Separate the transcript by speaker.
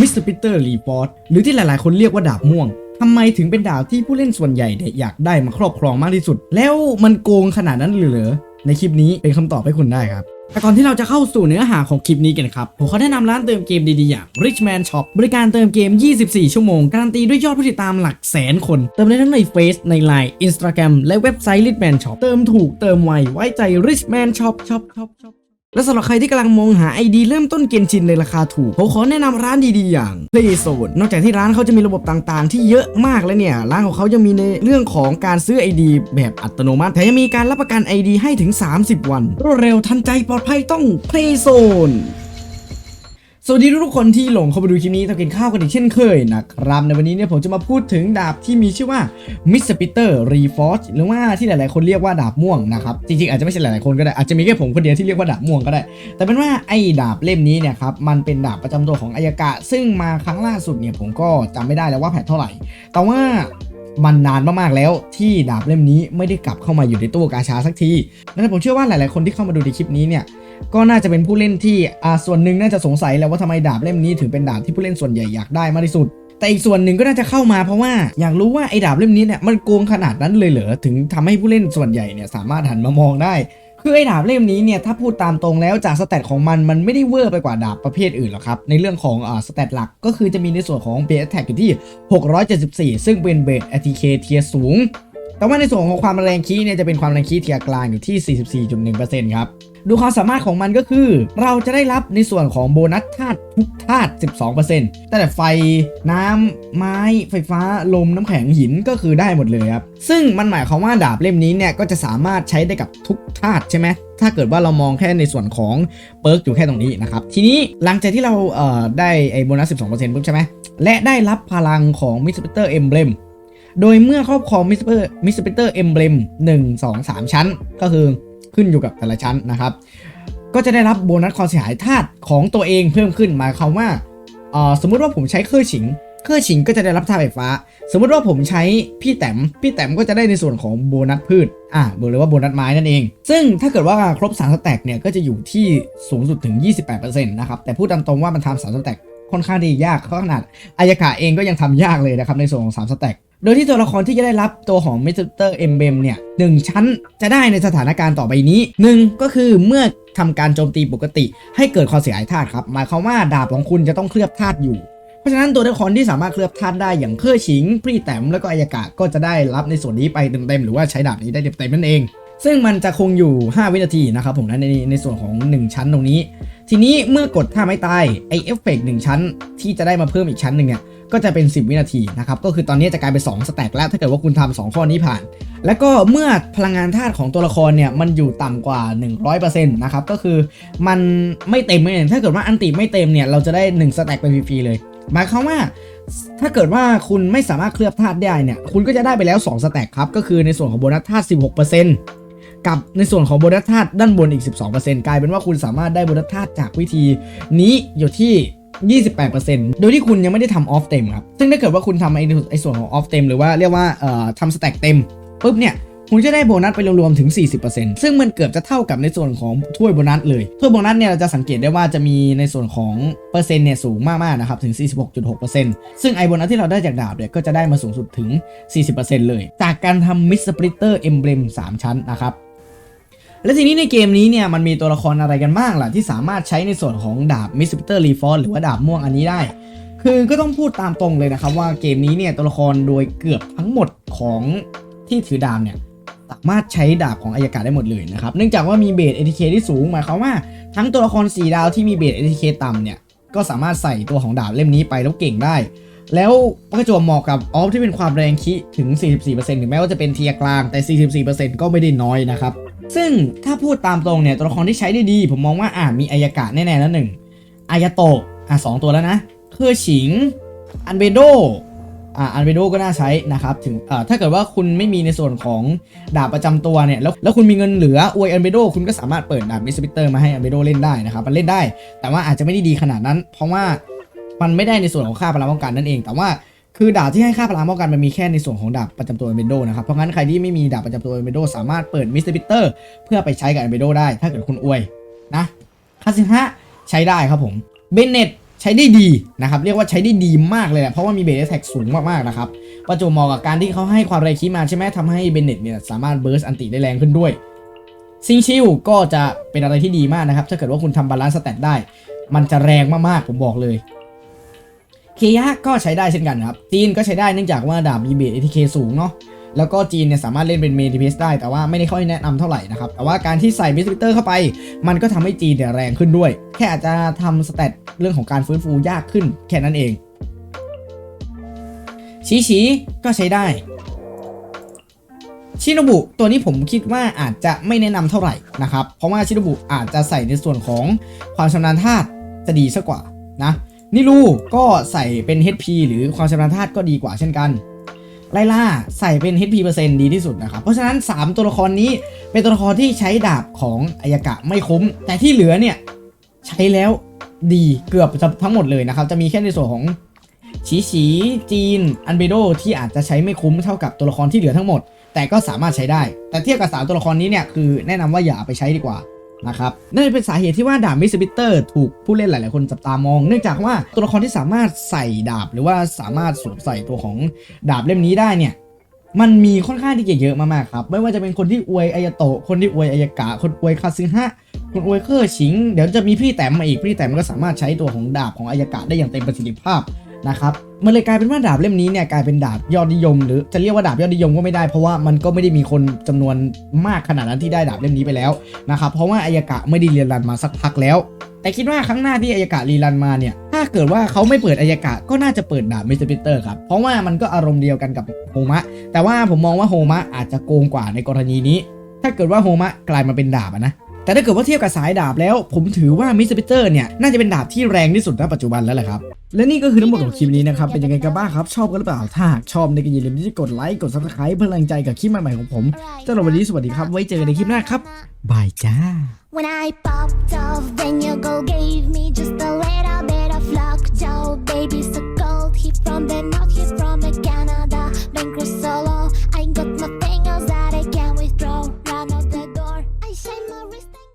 Speaker 1: มิสเตอร์ปีเตอร์รีฟอร์ดหรือที่หลายๆ คนเรียกว่าดาบม่วงทำไมถึงเป็นดาบที่ผู้เล่นส่วนใหญ่เนี่ยอยากได้มาครอบครองมากที่สุด แล้วมันโกงขนาดนั้นเลยเหรอในคลิปนี้เป็นคำตอบให้คุณได้ครับแต่ก่อนที่เราจะเข้าสู่เนื้อหาของคลิปนี้กันครับ ผมขอแนะนำร้านเติมเกมดีๆ อย่าง Richman Shop บริการเติมเกม 24 ชั่วโมง การันตีด้วยยอดผู้ติดตามหลักแสนคน เติมได้ทั้งใน Face ใน Line Instagram และเว็บไซต์ Richman Shop เติมถูกเติมไวไว้ใจ Richman Shop Shop Shop Shop และสำหรับใครที่กำลังมองหาไอดีเริ่มต้นเกมชินในราคาถูก ผมขอแนะนำร้านดีๆอย่าง Playzone นอกจากที่ร้านเขาจะมีระบบต่างๆ ที่เยอะมากแล้วเนี่ย ร้านของเขายังมีในเรื่องของการซื้อ ID แบบอัตโนมัติ แถมยังมีการรับประกันไอดีให้ถึง 30 วัน รวดเร็วทันใจปลอดภัยต้อง Playzone สวัสดีทุกคนที่หลงเข้ามาดูคลิปนี้ต้องกินข้าวกันอีกเช่นเคยนะครับในวันนี้เนี่ยผมจะมาพูดถึงดาบที่มีชื่อว่า Mr. Peter Reforged หรือว่าที่หลายๆคนเรียกว่าดาบม่วงนะครับจริงๆอาจจะไม่ใช่หลายๆคนก็ได้อาจจะมีแค่ผมคนเดียวที่เรียกว่าดาบม่วงก็ได้ แต่เป็นว่าไอ้ดาบเล่มนี้เนี่ยครับมันเป็นดาบประจำตัวของอายกะ ซึ่งมาครั้งล่าสุดเนี่ยผมก็จำไม่ได้แล้วว่าแพทเท่าไหร่ แต่ว่า มันนานมากๆแล้วที่ดาบเล่มนี้ไม่ได้กลับเข้ามาอยู่ในตู้กาชาสักทีดังนั้นผมเชื่อว่าหลายๆคนที่เข้ามาดูในคลิปนี้เนี่ยก็น่าจะเป็นผู้เล่นที่อ่าส่วนหนึ่งน่าจะสงสัยแล้วว่าทำไมดาบเล่มนี้ถึงเป็นดาบที่ผู้เล่นส่วนใหญ่อยากได้มากที่สุด แต่อีกส่วนหนึ่งก็น่าจะเข้ามาเพราะว่าอยากรู้ว่าไอ้ดาบเล่มนี้เนี่ยมันโกงขนาดนั้นเลยเหรอถึงทำให้ผู้เล่นส่วนใหญ่เนี่ยสามารถหันมามองได้ คือไอ้ดาบเล่มนี้เนี่ยถ้าพูดตามตรงแล้วจากสเตตของมันมันไม่ได้เวอร์ไปกว่าดาบประเภทอื่นหรอกครับ ในเรื่องของอ่าสเตตหลักก็คือจะมีในส่วนของเบสแท็กอยู่ที่ 674 ซึ่งเป็นเบส ATK เทียสูง แต่ว่าในส่วนของความแรงคีเนี่ยจะเป็นความแรงคีเทียกลางอยู่ที่ 44.1%ครับดูความสามารถของมันก็คือ เราจะได้รับในส่วนของโบนัสธาตุทุกธาตุ 12%แต่แต่ไฟ น้ำ ไม้ ไฟฟ้า ลม น้ำแข็ง หิน ก็คือได้หมดเลยครับ ซึ่งมันหมายความว่าดาบเล่มนี้เนี่ย ก็จะสามารถใช้ได้กับทุกธาตุใช่ไหม ถ้าเกิดว่าเรามองแค่ในส่วนของเปิร์กอยู่แค่ตรงนี้นะครับ ทีนี้หลังจากที่เราเอ่อได้ไอ้โบนัส 12%ปุ๊บใช่ไหม และได้รับพลังของมิสเตอร์เอ็มเบลม โดยเมื่อครอบครองมิสเตอร์มิสเตอร์เอ็มเบลม1 2 3ชั้น ก็คือขึ้นอยู่กับแต่ละชั้นนะครับ ก็จะได้รับโบนัสความเสียหายธาตุของตัวเองเพิ่มขึ้นหมายความว่าสมมุติว่าผมใช้เครื่องฉิงเครื่องฉิงก็จะได้รับธาตุไฟฟ้า สมมุติว่าผมใช้พี่แต้มพี่แต้มก็จะได้ในส่วนของโบนัสพืชอ่าบอกเลยว่าโบนัสไม้นั่นเอง ซึ่งถ้าเกิดว่าครบ3สแต็กเนี่ยก็จะอยู่ที่สูงสุดถึง 28%นะครับแต่พูดตามตรงว่ามันทำสามสแต็กค่อนข้างที่ยากขนาดอายากะเองก็ยังทำยากเลยนะครับในส่วนของ3สแต็ก โดยที่ตัวละครที่จะได้รับตัวของมิสเตอร์เอ็มเบมเนี่ยหนึ่งชั้นจะได้ในสถานการณ์ต่อไปนี้หนึ่งก็คือเมื่อทำการโจมตีปกติ ให้เกิดความเสียหายธาตุครับ หมายความว่าดาบของคุณจะต้องเคลือบธาตุอยู่ เพราะฉะนั้นตัวละครที่สามารถเคลือบธาตุได้อย่างเครื่อชิง พรีแต้มแล้วก็อายากะก็จะได้รับในส่วนนี้ไปเต็มๆหรือว่าใช้ดาบนี้ได้เต็มๆนั่นเอง ซึ่งมันจะคงอยู่ 5 วินาทีนะครับผมนะในในส่วนของ 1 ชั้นตรงนี้ ทีนี้เมื่อกดท่าไม้ตายไอเอฟเฟกต์หนึ่งชั้น ที่จะได้มาเพิ่มอีกชั้นหนึ่งเนี่ยก็จะเป็น 10 วินาทีนะครับก็คือตอนนี้จะกลายเป็น2สแต็กแล้วถ้าเกิดว่าคุณทำสองข้อนี้ผ่าน แล้วก็เมื่อพลังงานธาตุของตัวละครเนี่ยมันอยู่ต่ำกว่า 100%นะครับก็คือมันไม่เต็มเลยถ้าเกิดว่าอันติไม่เต็มเนี่ยเราจะได้1สแต็กไปฟรีๆเลยหมายความว่าถ้าเกิดว่าคุณไม่สามารถเคลือบธาตุได้เนี่ยคุณก็จะได้ไปแล้ว2สแต็กครับก็คือในส่วนของโบนัสธาตุ16% กับในส่วนของโบนัสธาตุด้านบนอีก 12%กลายเป็นว่าคุณสามารถได้โบนัสธาตุจากวิธีนี้อยู่ที่ 28%โดยที่คุณยังไม่ได้ทำออฟเต็มครับ ซึ่งถ้าเกิดว่าคุณทำไอ้ไอส่วนของออฟเต็มหรือว่าเรียกว่าเอ่อทำสแต็กเต็มปุ๊บเนี่ยคุณจะได้โบนัสไปรวมๆถึง 40%ซึ่งมันเกือบจะเท่ากับในส่วนของถ้วยโบนัสเลย ถ้วยโบนัสเนี่ยเราจะสังเกตได้ว่าจะมีในส่วนของเปอร์เซ็นต์เนี่ยสูงมากๆนะครับถึง 46.6%ซึ่งไอโบนัสที่เราได้จากดาบเนี่ยก็จะได้มาสูงสุดถึง 40%เลย จากการทำมิสปริตเตอร์เอมเบลม3 ชั้นนะครับ และทีนี้ในเกมนี้เนี่ยมันมีตัวละครอะไรกันบ้างล่ะที่สามารถใช้ในส่วนของดาบมิสเตอร์รีฟอร์หรือว่าดาบม่วงอันนี้ได้ คือก็ต้องพูดตามตรงเลยนะครับว่าเกมนี้เนี่ยตัวละครโดยเกือบทั้งหมดของที่ถือดาบเนี่ยสามารถใช้ดาบของอายากาได้หมดเลยนะครับเนื่องจากว่ามีเบส ATK ที่สูงหมายความว่าทั้งตัวละคร4ดาวที่มีเบส ATK ต่ำเนี่ยก็สามารถใส่ตัวของดาบเล่มนี้ไปแล้วเก่งได้ แล้วประจวบเหมาะกับออฟที่เป็นความแรงคิถึง 44%ถึงแม้ว่าจะเป็นเทียกลางแต่ 44%ก็ไม่ได้น้อยนะครับ ซึ่งถ้าพูดตามตรงเนี่ยตัวละครที่ใช้ได้ดี ผมมองว่าอ่ามีอายากะแน่ๆแล้วหนึ่งอายาโตะอะสองตัวแล้วนะเครือฉิงอันเบโดอ่าอันเบโดก็น่าใช้นะครับถึงอ่าถ้าเกิดว่าคุณไม่มีในส่วนของดาบประจำตัวเนี่ยแล้วแล้วคุณมีเงินเหลืออวยอันเบโดคุณก็สามารถเปิดดาบมิสปิเตอร์มาให้อันเบโดเล่นได้นะครับมันเล่นได้ แต่ว่าอาจจะไม่ได้ดีขนาดนั้น เพราะว่ามันไม่ได้ในส่วนของค่าพลังป้องกันนั่นเอง แต่ว่า คือดาบที่ให้ค่าพลังป้องกันมันมีแค่ในส่วนของดาบประจำตัวอันเบโดนะครับ เพราะงั้นใครที่ไม่มีดาบประจำตัวอันเบโดสามารถเปิดมิสปิเตอร์เพื่อไปใช้กับอันเบโดได้ ถ้าเกิดคุณอวยนะคาสิฮะใช้ได้ครับผมเบนเน็ตใช้ได้ดีนะครับ เรียกว่าใช้ได้ดีมากเลยแหละเพราะว่ามีเบสแท็กสูงมากๆนะครับประจวบเหมาะกับการที่เขาให้ความแรงคีมาใช่ไหมทำให้เบนเน็ตเนี่ยสามารถเบิร์สอันติได้แรงขึ้นด้วยซิงชิลก็จะเป็นอะไรที่ดีมากนะครับถ้าเกิดว่าคุณทำบาลานซ์สเตตได้ มันจะแรงมากๆผมบอกเลย เคยะก็ใช้ได้เช่นกันครับ จีนก็ใช้ได้เนื่องจากว่าดาบมีเบสเอทีเคสูงเนาะแล้วก็จีนเนี่ยสามารถเล่นเป็นเมดิเพสได้แต่ว่าไม่ได้ค่อยแนะนำเท่าไหร่นะครับ แต่ว่าการที่ใส่มิสซิเตอร์เข้าไป มันก็ทำให้จีนเนี่ยแรงขึ้นด้วย แค่อาจจะทำสเตตเรื่องของการฟื้นฟูยากขึ้นแค่นั้นเองชีชีก็ใช้ได้ชิโนบุตัวนี้ผมคิดว่าอาจจะไม่แนะนำเท่าไหร่นะครับ เพราะว่าชิโนบุอาจจะใส่ในส่วนของความชำนาญธาตุจะดีซะกว่านะ นิรูก็ใส่เป็น HP หรือความชำนาญธาตุก็ดีกว่าเช่นกัน ไลล่าใส่เป็น HP เปอร์เซ็นต์ดีที่สุดนะครับ เพราะฉะนั้น 3 ตัวละครนี้เป็นตัวละครที่ใช้ดาบของอายากะไม่คุ้ม แต่ที่เหลือเนี่ย ใช้แล้วดีเกือบทั้งหมดเลยนะครับ จะมีแค่ในส่วนของฉีฉีจีน อันเบโดที่อาจจะใช้ไม่คุ้มเท่ากับตัวละครที่เหลือทั้งหมด แต่ก็สามารถใช้ได้ แต่เทียบกับสามตัวละครนี้เนี่ยคือแนะนำว่าอย่าไปใช้ดีกว่า นะครับนั่นเป็นสาเหตุที่ว่าดาบมิสบิเตอร์ถูกผู้เล่นหลาย ๆ คนจับตามอง เนื่องจากว่าตัวละครที่สามารถใส่ดาบหรือว่าสามารถสวมใส่ตัวของดาบเล่มนี้ได้เนี่ยมันมีค่อนข้างที่จะเยอะมากๆครับ ไม่ว่าจะเป็นคนที่อวยอายาโตะคนที่อวยอายากะ คนอวยคาซึฮะคนอวยเคอร์ชิง เดี๋ยวจะมีพี่แต้มมาอีกพี่แต้มก็สามารถใช้ตัวของดาบของอายากะได้อย่างเต็มประสิทธิภาพ นะครับมันเลยกลายเป็นว่าดาบเล่มนี้เนี่ยกลายเป็นดาบยอดนิยม หรือจะเรียกว่าดาบยอดนิยมก็ไม่ได้เพราะว่ามันก็ไม่ได้มีคนจำนวนมากขนาดนั้นที่ได้ดาบเล่มนี้ไปแล้วนะครับเพราะว่าอายากะไม่ได้เรียนรันมาสักพักแล้ว แต่คิดว่าครั้งหน้าที่อายกะรีรันมาเนี่ยถ้าเกิดว่าเขาไม่เปิดอายากะก็น่าจะเปิดดาบมิสเตอร์ปิเตอร์ครับเพราะว่ามันก็อารมณ์เดียวกันกับโฮมะแต่ว่าผมมองว่าโฮมะอาจจะโกงกว่าในกรณีนี้ ถ้าเกิดว่าโฮมะกลายมาเป็นดาบนะ แต่ถ้าเกิดว่าเทียบกับสายดาบแล้ว ผมถือว่ามิสเตอร์ปิเตอร์เนี่ยน่าจะเป็นดาบที่แรงที่สุดณปัจจุบันแล้วแหละครับ และนี่ก็คือทั้งหมดของคลิปนี้นะครับ เป็นยังไงกันบ้างครับ ชอบกันหรือเปล่า ถ้าหากชอบในี่ยก็อย่าลืมที่จะกดไลค์ กดซับสไครป์เพื่อเป็นกำลังใจกับคลิปใหม่ๆของผมสำหรับวันนี้สวัสดีครับ ไว้เจอกันในคลิปหน้าครับบายจ้า